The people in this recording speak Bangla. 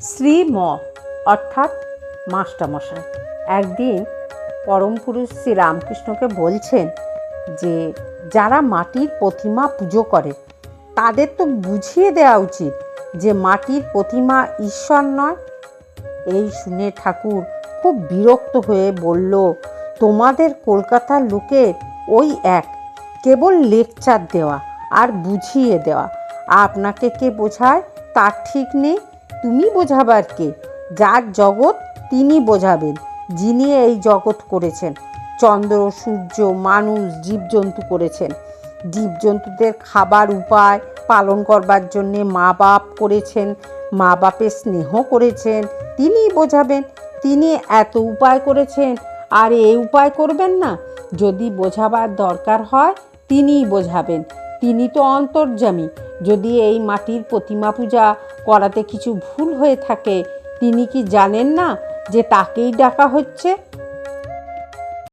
শ্রী ম, অর্থাৎ মাস্টারমশাই। একদিন পরম পুরুষ শ্রী রামকৃষ্ণকে বলছেন যে, যারা মাটির প্রতিমা পুজো করে, তাদের তো বুঝিয়ে দেওয়া উচিত যে, মাটির প্রতিমা ঈশ্বর নয়। এই শুনে ঠাকুর খুব বিরক্ত হয়ে বলল, তোমাদের কলকাতার লোকের ওই এক, কেবল লেকচার দেওয়া আর বুঝিয়ে দেওয়া। আপনাকে কে বোঝায়? তার ঠিক নেই। তুমি বোঝাবার কে? যার জগৎ তিনি বোঝাবেন, যিনি এই জগৎ করেছেন। চন্দ্র, সূর্য, মানুষ, জীবজন্তু করেছেন। জীবজন্তুদের খাবার উপায় পালন করবার জন্যে মা বাপ করেছেন, মা বাপের স্নেহ করেছেন তিনিই বোঝাবেন, তিনি এত উপায় করেছেন, আর এই উপায় করবেন না। যদি বোঝাবার দরকার হয়, তিনিই বোঝাবেন, তিনি তো অন্তর্যামী। যদি এই মাটির প্রতিমা পূজা করাতে কিছু ভুল হয়ে থাকে, তিনি কি জানেন না যে তাকেই ডাকা হচ্ছে?